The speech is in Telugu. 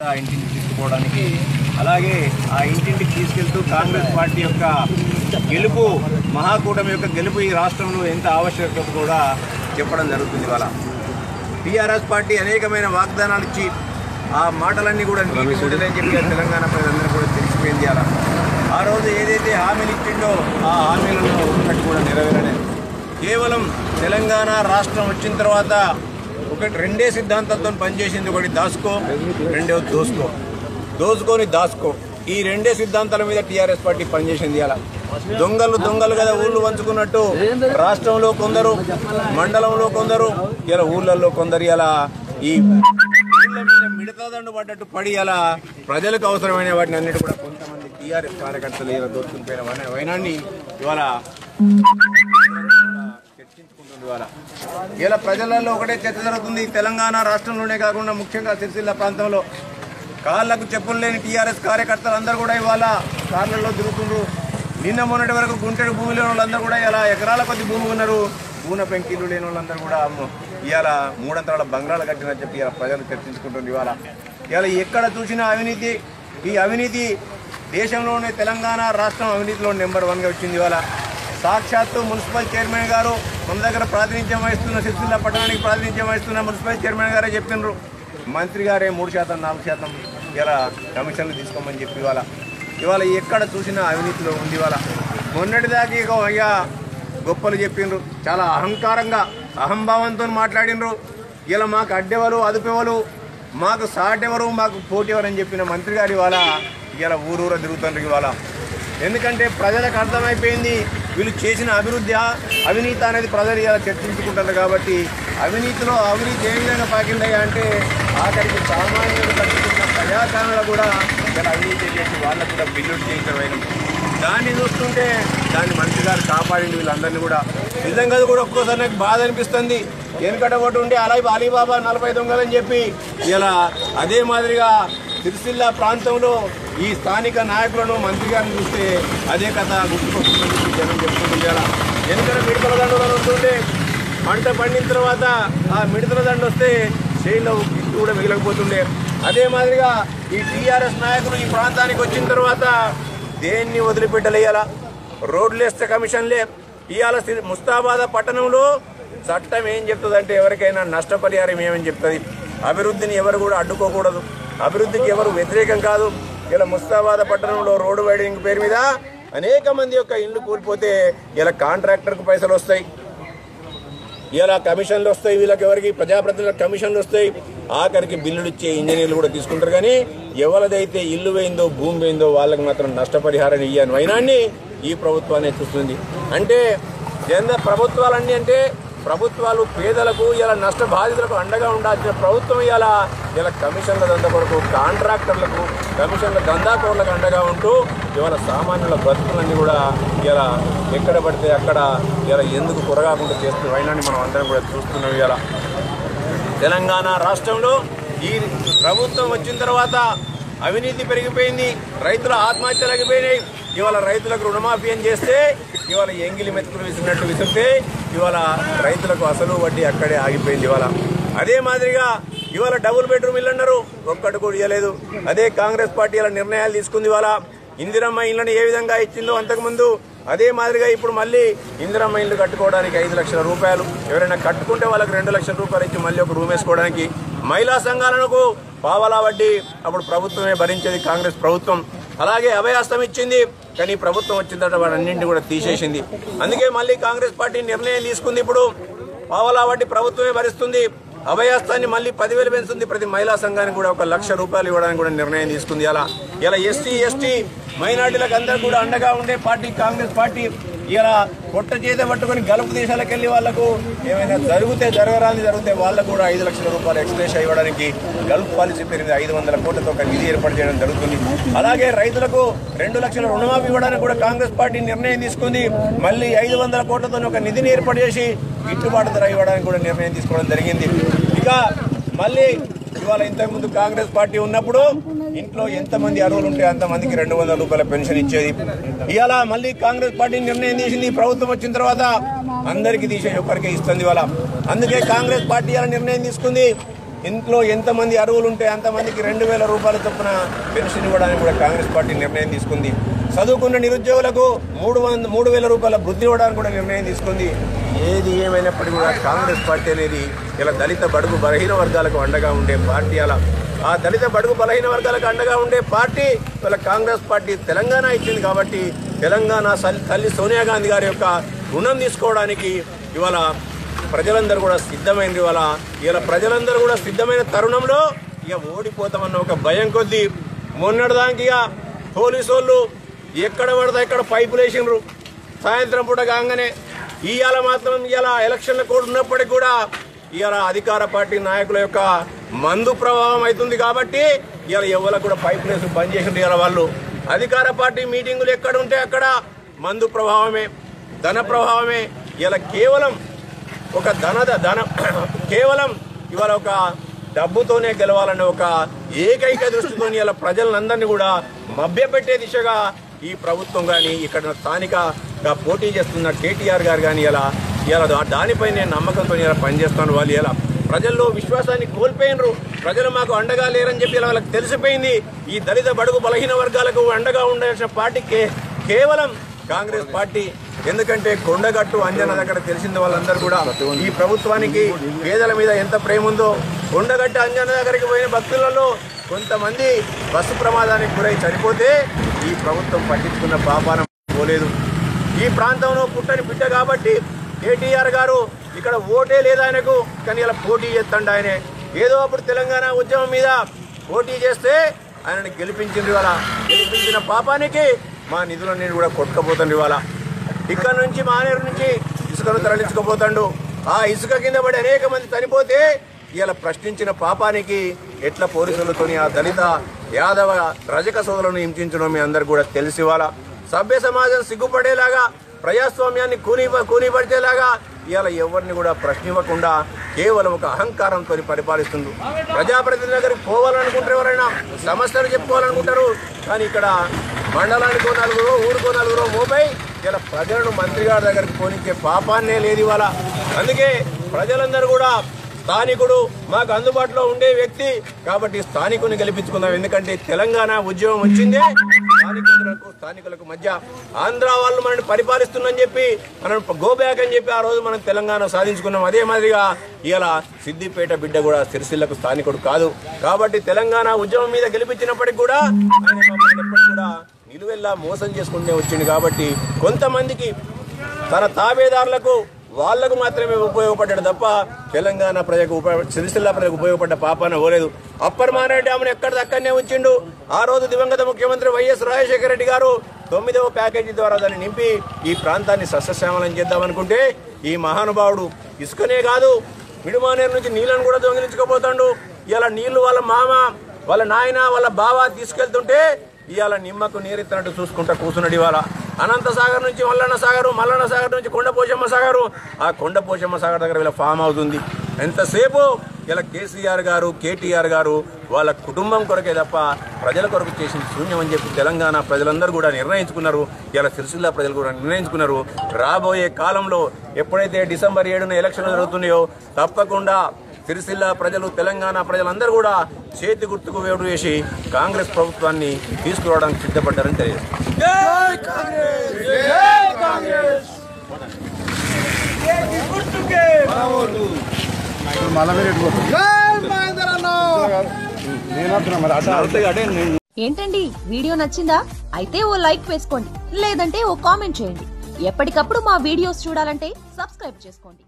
ఇంటిని తీసుకుపోవడానికి. అలాగే ఆ ఇంటింటికి తీసుకెళ్తూ కాంగ్రెస్ పార్టీ యొక్క గెలుపు మహాకూటమి యొక్క గెలుపు ఈ రాష్ట్రంలో ఎంత ఆవశ్యకత కూడా చెప్పడం జరుగుతుంది ఇవాళ. టీఆర్ఎస్ పార్టీ అనేకమైన వాగ్దానాలు ఇచ్చి ఆ మాటలన్నీ కూడా నీటిని చెప్పి తెలంగాణ ప్రజలందరూ కూడా తెలిసిపోయింది అలా ఆ రోజు ఏదైతే హామీలు ఇచ్చిండో ఆ హామీలను ఒక్కటి కూడా నెరవేరలేదు. కేవలం తెలంగాణ రాష్ట్రం వచ్చిన తర్వాత ఒకటి రెండే సిద్ధాంతాలతో పనిచేసింది ఒకటి దాసుకో రెండవది దోసుకో. దోసుకొని దాసుకో. ఈ రెండే సిద్ధాంతాల మీద టీఆర్ఎస్ పార్టీ పనిచేసింది అలా దొంగలు దొంగలు కదా ఊళ్ళు పంచుకున్నట్టు రాష్ట్రంలో కొందరు మండలంలో కొందరు ఇలా ఊళ్ళల్లో కొందరు ఇలా ఈ ఊళ్ళ మీద మిడతదండు పడ్డట్టు పడి అలా ప్రజలకు అవసరమైన వాటిని అన్నిటి కూడా కొంతమంది టీఆర్ఎస్ కార్యకర్తలు ఇలా దోచుకుని పోయిన వైనాన్ని ఇవాళ ఇలా ప్రజలలో ఒకటే చర్చ జరుగుతుంది. తెలంగాణ రాష్ట్రంలోనే కాకుండా ముఖ్యంగా సిరిసిల్ల ప్రాంతంలో. కాళ్ళకు చెప్పులు లేని టీఆర్ఎస్ కార్యకర్తలు అందరూ కూడా ఇవాళ కార్లలో తిరుగుతుండ్రు. నిన్న మొన్నటి వరకు గుంటెడు భూమి లేని వాళ్ళందరూ కూడా ఇలా ఎకరాల కొద్ది భూమి ఉన్నారు. భూన పెంకిళ్ళు లేని వాళ్ళందరూ కూడా ఇవాళ మూడంతరాల బంగ్లాలు కట్టినని చెప్పి ఇలా ప్రజలు చర్చించుకుంటుంది ఇవాళ. ఇవాళ ఎక్కడ చూసినా అవినీతి ఈ అవినీతి దేశంలోనే తెలంగాణ రాష్ట్రం అవినీతిలో నెంబర్ వన్గా వచ్చింది ఇవాళ. సాక్షాత్తు మున్సిపల్ చైర్మన్ గారు మన దగ్గర ప్రాతినిధ్యం వహిస్తున్న సిరిసిల్ల పట్టణానికి ప్రాతినిధ్యం వహిస్తున్న మున్సిపల్ చైర్మన్ గారే చెప్పినారు. మంత్రి గారే మూడు శాతం నాలుగు శాతం ఇలా కమిషన్లు తీసుకోమని చెప్పి ఇవాళ. ఇవాళ ఎక్కడ చూసినా అవినీతిలో ఉంది ఇవాళ. మొన్నటిదాకా ఇక అయ్యా గొప్పలు చెప్పిండ్రు చాలా అహంకారంగా అహంభావంతో మాట్లాడినరు. ఇలా మాకు అడ్డెవరు అదుపెవరు మాకు సాటెవరు మాకు పోటెవరు అని చెప్పిన మంత్రి గారు ఇవాళ ఇలా ఊరూర తిరుగుతుండ్రు ఇవాళ. ఎందుకంటే ప్రజలకు అర్థమైపోయింది వీళ్ళు చేసిన అభివృద్ధి అవినీతి అనేది ప్రజలు ఇలా చర్చించుకుంటారు కాబట్టి అవినీతిలో అవినీతి ఏ విధంగా పాకిందయ్యా అంటే ఆఖరికి సామాన్యులు కట్టుకున్న ప్రజాకారణలు కూడా ఇక్కడ అవినీతి చేసి వాళ్ళకు కూడా బిల్లులు చేయించడం దాన్ని చూస్తుంటే దాన్ని మంత్రి కాపాడింది వీళ్ళందరినీ కూడా. నిజంగా అది కూడా ఒక్కోసారి నాకు బాధ అనిపిస్తుంది. వెనుకట ఒకటి ఉండి అలా అలీబాబా నలభై దొంగలని చెప్పి ఇలా అదే మాదిరిగా సిరిసిల్ల ప్రాంతంలో ఈ స్థానిక నాయకులను మంత్రి గారిని చూస్తే అదే కథ గుర్తుకొస్తుందని జనం చెప్తుంది ఇలా మిడతల దండలు వస్తుంటే పంట పండిన తర్వాత ఆ మిడతల దండ వస్తే చేయిలో కూడా మిగిలకపోతుండే. అదే మాదిరిగా ఈ టీఆర్ఎస్ నాయకులు ఈ ప్రాంతానికి వచ్చిన తర్వాత దేన్ని వదిలిపెట్టలేయాలా? రోడ్లు వేస్తే కమిషన్లే ఇవాళ సి- ముస్తాబాద్ పట్టణంలో చట్టం ఏం చెప్తుందంటే ఎవరికైనా నష్టపరిహారం ఏమని చెప్తుంది? అభివృద్ధిని ఎవరు కూడా అడ్డుకోకూడదు. అభివృద్ధికి ఎవరు వ్యతిరేకం కాదు. ఇలా ముస్తాబాద్ పట్టణంలో రోడ్డు వైడింగ్ పేరు మీద అనేక మంది యొక్క ఇండ్లు కూలిపోతే ఇలా కాంట్రాక్టర్కు పైసలు వస్తాయి. ఇలా కమిషన్లు వస్తాయి వీళ్ళకి ఎవరికి? ప్రజాప్రతినిధులకు కమిషన్లు వస్తాయి. ఆఖరికి బిల్లులు ఇచ్చే ఇంజనీర్లు కూడా తీసుకుంటారు. కానీ ఎవరిదైతే ఇల్లు వేయిందో భూమి వేయిందో వాళ్ళకి మాత్రం నష్టపరిహారం ఇయ్యని. అయినాన్ని ఈ ప్రభుత్వాన్ని చూస్తుంది. అంటే కేంద్ర ప్రభుత్వాలన్నీ అంటే ప్రభుత్వాలు పేదలకు ఇలా నష్ట బాధితులకు అండగా ఉండాల్సిన ప్రభుత్వం ఇలా ఇలా కమిషన్ల దంద కొరకు కాంట్రాక్టర్లకు కమిషన్ల దందాకోర్లకు అండగా ఉంటూ ఇవాళ సామాన్యుల బ్రతుకులన్నీ కూడా ఇలా ఎక్కడ పడితే అక్కడ ఇలా ఎందుకు కొరగాకుండా చేస్తున్న వైనాన్ని మనం అందరం కూడా చూస్తున్నాం ఇలా తెలంగాణ రాష్ట్రంలో ఈ ప్రభుత్వం వచ్చిన తర్వాత అవినీతి పెరిగిపోయింది రైతుల ఆత్మహత్యలు ఆగిపోయినాయి. ఇవాళ రైతులకు రుణమాఫీ అని చేస్తే ఇవాళ ఎంగిలి మెతుకులు విసిరినట్టు విసిరితే ఇవాళ రైతులకు అసలు వడ్డీ అక్కడే ఆగిపోయింది ఇవాళ. అదే మాదిరిగా ఇవాళ డబుల్ బెడ్రూమ్ ఇల్లు అన్నారు ఒక్కటి కూడా ఇవ్వలేదు అదే కాంగ్రెస్ పార్టీ ఇలా నిర్ణయాలు తీసుకుంది ఇవాళ. ఇందిరమ్మ ఇళ్ళను ఏ విధంగా ఇచ్చిందో అంతకుముందు అదే మాదిరిగా ఇప్పుడు మళ్ళీ ఇందిరమ్మ ఇల్లు కట్టుకోవడానికి ఐదు లక్షల రూపాయలు ఎవరైనా కట్టుకుంటే వాళ్ళకి రెండు లక్షల రూపాయలు ఇచ్చి మళ్ళీ ఒక రూమ్ వేసుకోవడానికి. మహిళా సంఘాలకు పావలా వడ్డీ అప్పుడు ప్రభుత్వమే భరించేది కాంగ్రెస్ ప్రభుత్వం. అలాగే అభయాస్తం ఇచ్చింది. కానీ ప్రభుత్వం వచ్చిన తర్వాత వాటన్నింటినీ కూడా తీసేసింది. అందుకే మళ్ళీ కాంగ్రెస్ పార్టీ నిర్ణయం తీసుకుంది ఇప్పుడు. పావలా వడ్డీ ప్రభుత్వమే భరిస్తుంది. అభయాస్తాన్ని మళ్ళీ పదివేలు పెంచుతుంది ప్రతి మహిళా సంఘానికి కూడా ఒక లక్ష రూపాయలు ఇవ్వడానికి కూడా నిర్ణయం తీసుకుంది. అలా ఇలా ఎస్టీ ఎస్టీ మైనార్టీలకు అందరూ కూడా అండగా ఉండే పార్టీ కాంగ్రెస్ పార్టీ ఇలా కొట్ట చేత పట్టుకొని గల్ఫ్ దేశాలకు వెళ్ళి వాళ్ళకు ఏమైనా జరిగితే జరగరాని జరిగితే వాళ్ళకు కూడా ఐదు లక్షల రూపాయలు ఎక్స్ప్రెస్ ఇవ్వడానికి గల్ఫ్ పాలసీ పెరిగింది. ఐదు వందల కోట్లతో ఒక నిధి ఏర్పాటు చేయడం జరుగుతుంది. అలాగే రైతులకు రెండు లక్షల రుణమాఫీ ఇవ్వడానికి కూడా కాంగ్రెస్ పార్టీ నిర్ణయం తీసుకుంది. మళ్ళీ ఐదు వందల కోట్లతో ఒక నిధిని ఏర్పాటు చేసి గిట్టుబాటు ధర ఇవ్వడానికి కూడా నిర్ణయం తీసుకోవడం జరిగింది. ఇక మళ్ళీ ఇవాళ ఇంతకుముందు కాంగ్రెస్ పార్టీ ఉన్నప్పుడు ఇంట్లో ఎంతమంది అర్హులు ఉంటే అంతమందికి రెండు వందల రూపాయల పెన్షన్ ఇచ్చేది. ఇవాళ మళ్ళీ కాంగ్రెస్ పార్టీ నిర్ణయం తీసింది. ప్రభుత్వం వచ్చిన తర్వాత అందరికీ తీసే ఒక్కరికే ఇస్తుంది ఇవాళ. అందుకే కాంగ్రెస్ పార్టీ అలా నిర్ణయం తీసుకుంది. ఇంట్లో ఎంతమంది అరువులు ఉంటే అంతమందికి రెండు వేల రూపాయల చొప్పున పెన్షన్ ఇవ్వడానికి కూడా కాంగ్రెస్ పార్టీ నిర్ణయం తీసుకుంది. చదువుకున్న నిరుద్యోగులకు మూడు వంద మూడు వేల రూపాయల వృద్ధి ఇవ్వడానికి కూడా నిర్ణయం తీసుకుంది. ఏది ఏమైనప్పటికీ కూడా కాంగ్రెస్ పార్టీ అనేది ఇలా దళిత బడుగు బలహీన వర్గాలకు అండగా ఉండే పార్టీ అలా. ఆ దళిత బడుగు బలహీన వర్గాలకు అండగా ఉండే పార్టీ ఇలా కాంగ్రెస్ పార్టీ తెలంగాణ ఇచ్చింది కాబట్టి తెలంగాణ తల్లి సోనియా గాంధీ గారి యొక్క రుణం తీసుకోవడానికి ఇవాళ ప్రజలందరూ కూడా సిద్ధమైంది. ఇవాళ ఇలా ప్రజలందరూ కూడా సిద్ధమైన తరుణంలో ఇక ఓడిపోతామన్న ఒక భయం కొద్దీ మొన్నటిదానికి ఇక పోలీసు వాళ్ళు ఎక్కడ పడితే ఎక్కడ పైపులు వేసిండ్రు. సాయంత్రం పూట కాగానే ఇవాళ మాత్రం ఇవాళ ఎలక్షన్ల కోడ్ ఉన్నప్పటికీ కూడా ఇవాళ అధికార పార్టీ నాయకుల యొక్క మందు ప్రభావం అవుతుంది కాబట్టి ఇవాళ ఎవరికి కూడా పైప్ వేసి బంద్ చేసిండ్రు ఇవాళ వాళ్ళు. అధికార పార్టీ మీటింగులు ఎక్కడ ఉంటే అక్కడ మందు ప్రభావమే ధన ప్రభావమే. ఇలా కేవలం ఒక ధన ధన కేవలం ఇవాళ ఒక డబ్బుతోనే గెలవాలనే ఒక ఏకైక దృష్టితో ఇలా ప్రజలందరినీ కూడా మభ్యపెట్టే దిశగా ఈ ప్రభుత్వం కానీ ఇక్కడ స్థానికగా పోటీ చేస్తున్న కేటీఆర్ గారు కానీ ఇలా ఇలా దానిపై నేను నమ్మకంతో ఇలా పనిచేస్తాను. వాళ్ళు ఇలా ప్రజల్లో విశ్వాసాన్ని కోల్పోయినరు. ప్రజలు మాకు అండగా లేరని చెప్పి ఇలా వాళ్ళకి తెలిసిపోయింది. ఈ దళిత బడుగు బలహీన వర్గాలకు అండగా ఉండాల్సిన పార్టీ కేవలం కాంగ్రెస్ పార్టీ. ఎందుకంటే కొండగట్టు అంజన దగ్గర తెలిసింది వాళ్ళందరూ కూడా. ఈ ప్రభుత్వానికి పేదల మీద ఎంత ప్రేమ ఉందో కొండగట్టు అంజన దగ్గరికి పోయిన భక్తులలో కొంతమంది బస్సు ప్రమాదానికి గురై చనిపోతే ఈ ప్రభుత్వం పట్టించుకున్న పాపానం పోలేదు. ఈ ప్రాంతంలో పుట్టని బిడ్డ కాబట్టి కేటీఆర్ గారు ఇక్కడ ఓటే లేదు ఆయనకు. కానీ ఇలా పోటీ చేస్తాడు ఆయనే. ఏదో అప్పుడు తెలంగాణ ఉద్యమం మీద పోటీ చేస్తే ఆయనని గెలిపించింది ఇవాళ. గెలిపించిన పాపానికి మా నిధులను నేను కూడా కొట్టుకపోతుంది ఇవాళ. ఇక్కడ నుంచి మానేరు నుంచి ఇసుకను తరలించుకుపోతాడు. ఆ ఇసుక కింద పడి అనేక మంది చనిపోతే ఇలా ప్రశ్నించిన పాపానికి ఎట్ల పోలీసులతోని ఆ దళిత యాదవ రజక సోదరులను హింసించడం మీ అందరు కూడా తెలిసి వాళ్ళ సభ్య సమాజం సిగ్గుపడేలాగా ప్రజాస్వామ్యాన్ని కూని కూనిపడిచేలాగా ఇవాళ ఎవరిని కూడా ప్రశ్నివ్వకుండా కేవలం ఒక అహంకారంతో పరిపాలిస్తుంది ప్రజాప్రతినిధుల దగ్గరికి పోవాలనుకుంటారు ఎవరైనా సమస్యలు చెప్పుకోవాలనుకుంటారు కానీ ఇక్కడ మండలానికో నలుగురు ఊరికో నలుగురు మోపై ఇలా ప్రజలను మంత్రి గారి దగ్గరికి పోనిచ్చే పాపాన్నే లేదు ఇవాళ. అందుకే ప్రజలందరూ కూడా స్థానికుడు మాకు అందుబాటులో ఉండే వ్యక్తి. కాబట్టి స్థానికుని గెలిపించుకుందాం. ఎందుకంటే తెలంగాణ ఉద్యమం వచ్చిందే. స్థానికులకు స్థానికులకు మధ్య ఆంధ్ర వాళ్ళు మనల్ని పరిపాలిస్తుందని చెప్పి మనం గోబ్యాక్ అని చెప్పి ఆ రోజు మనం తెలంగాణ సాధించుకున్నాం. అదే మాదిరిగా ఇలా సిద్దిపేట బిడ్డ కూడా సిరిసిల్లకు స్థానికుడు కాదు. కాబట్టి తెలంగాణ ఉద్యమం మీద గెలిపించినప్పటికి కూడా కూడా నిలువెల్లా మోసం చేసుకుంటే వచ్చింది కాబట్టి కొంతమందికి తన తాబేదారులకు వాళ్ళకు మాత్రమే ఉపయోగపడ్డాడు తప్ప తెలంగాణ ప్రజలకు ఉపయోగ సిరిసిల్ల ప్రజలకు ఉపయోగపడ్డ పాపాన పోలేదు. అప్పర్ మానేడు డ్యామును ఎక్కడ దక్కనే ఉంచిండు? ఆ రోజు దివంగత ముఖ్యమంత్రి వైఎస్ రాజశేఖర రెడ్డి గారు తొమ్మిదవ ప్యాకేజీ ద్వారా దాన్ని నింపి ఈ ప్రాంతాన్ని సస్యశ్యామలం చేద్దామనుకుంటే ఈ మహానుభావుడు ఇసుకనే కాదు మిడుమానేరు నుంచి నీళ్ళను కూడా దొంగిలించుకోపోతాడు. ఇలా నీళ్ళు వాళ్ళ మామ వాళ్ళ నాయన వాళ్ళ బావ తీసుకెళ్తుంటే ఇవాళ నిమ్మకు నీరెత్తినట్టు చూసుకుంటా కూర్చున్నాడు ఇవాళ. అనంత సాగర్ నుంచి మల్లన్న సాగరు మల్లన్న సాగర్ నుంచి కొండ పోషమ్మ సాగరు. ఆ కొండ పోషమ్మ సాగర్ దగ్గర వీళ్ళ ఫామ్ హౌస్ ఉంది. ఎంతసేపు? ఇలా కేసీఆర్ గారు కేటీఆర్ గారు వాళ్ళ కుటుంబం కొరకే తప్ప ప్రజల కొరకు చేసింది శూన్యం అని చెప్పి తెలంగాణ ప్రజలందరూ కూడా నిర్ణయించుకున్నారు. ఇలా సిరిసిల్ల ప్రజలు కూడా నిర్ణయించుకున్నారు. రాబోయే కాలంలో ఎప్పుడైతే డిసెంబర్ ఏడున ఎలక్షన్లు జరుగుతున్నాయో తప్పకుండా సిరిసిల్ల ప్రజలు తెలంగాణ ప్రజలందరూ కూడా చేతి గుర్తుకు వేడు వేసి కాంగ్రెస్ ప్రభుత్వాన్ని తీసుకురావడానికి సిద్ధపడ్డారని తెలియదు ఏంటండి? వీడియో నచ్చిందా? అయితే ఓ లైక్ వేసుకోండి లేదంటే ఓ కామెంట్ చేయండి. ఎప్పటికప్పుడు మా వీడియోస్ చూడాలంటే సబ్స్క్రైబ్ చేసుకోండి.